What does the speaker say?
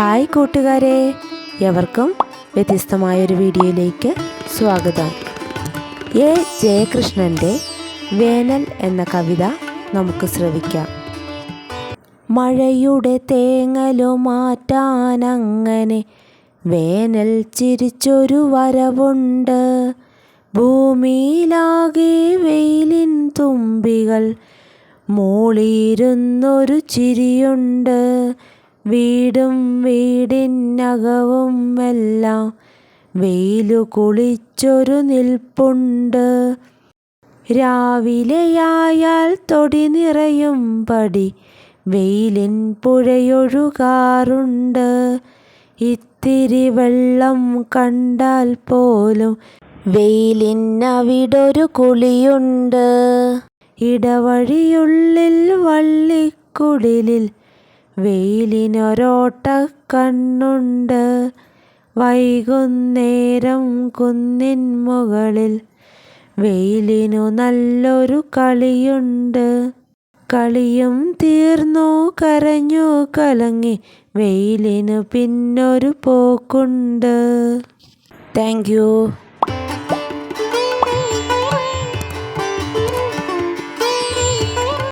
Hi കൂട്ടുകാരെ. എവർക്കും വ്യത്യസ്തമായൊരു വീഡിയോയിലേക്ക് സ്വാഗതം. എ. ജയകൃഷ്ണന്റെ വേനൽ എന്ന കവിത നമുക്ക് ശ്രവിക്കാം. മഴയുടെ തേങ്ങലു മാറ്റാനങ്ങനെ വേനൽ ചിരിച്ചൊരു വരവുണ്ട്. ഭൂമിയിലാകെ വെയിലിൻ തുമ്പികൾ മൂളിയിരുന്നൊരു ചിരിയുണ്ട്. വീടും വീടിനകവും എല്ലാം വെയിലു കുളിച്ചൊരു നിൽപ്പുണ്ട്. രാവിലെയായാൽ തൊടി നിറയും പടി വെയിലിൻ പുഴയൊഴുകാറുണ്ട്. ഇത്തിരി വെള്ളം കണ്ടാൽ പോലും വെയിലിനവിടൊരു കുളിയുണ്ട്. ഇടവഴിയുള്ളിൽ വള്ളിക്കുടിലിൽ വെയിലിനൊരോട്ട കണ്ണുണ്ട് വൈകുന്നേരം കുന്നിൻ മുകളിൽ വെയിലിനു നല്ലൊരു കളിയുണ്ട്. കളിയും തീർന്നു കരഞ്ഞു കലങ്ങി വെയിലിനു പിന്നൊരു പോക്കുണ്ട്. Thank you.